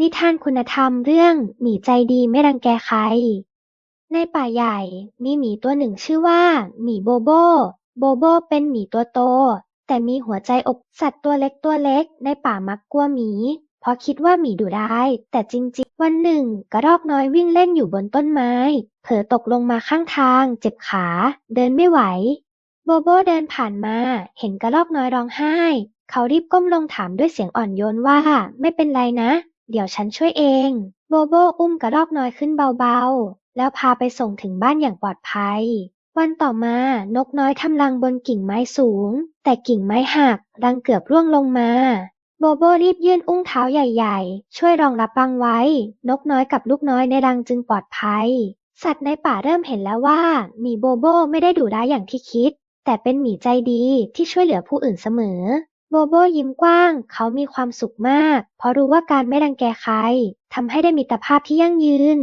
นิทานคุณธรรมเรื่องหมีใจดีไม่รังแกใคร ในป่าใหญ่มีหมีตัวหนึ่งชื่อว่า หมีโบโบ โบโบเป็นหมีตัวโต แต่มีหัวใจอบสัตว์ตัวเล็กตัวเล็ก ในป่ามักกลัวหมี เพราะคิดว่าหมีดุร้าย แต่จริงๆ วันหนึ่งกระรอกน้อยวิ่งเล่นอยู่บนต้นไม้ เผลอตกลงมาข้างทาง เจ็บขา เดินไม่ไหว โบโบเดินผ่านมา เห็นกระรอกน้อยร้องไห้ เขารีบก้มลงถามด้วยเสียงอ่อนโยนว่า ไม่เป็นไรนะ เดี๋ยวฉันช่วยเอง โบโบอุ้มกระรอกน้อยขึ้นเบาๆ แล้วพาไปส่งถึงบ้านอย่างปลอดภัย วันต่อมานกน้อยทำรังบนกิ่งไม้สูง แต่กิ่งไม้หักรังเกือบร่วงลงมา โบโบรีบยื่นอุ้งเท้าใหญ่ๆ ช่วยรองรับรังไว้ นกน้อยกับลูกน้อยในรังจึงปลอดภัย สัตว์ในป่าเริ่มเห็นแล้วว่าหมีโบโบไม่ได้ดุร้ายอย่างที่คิด แต่เป็นหมีใจดีที่ช่วยเหลือผู้อื่นเสมอ โบโบยิ้มกว้าง เขามีความสุขมาก เพราะรู้ว่าการไม่รังแกใครทำให้ได้มิตรภาพที่ยั่งยืน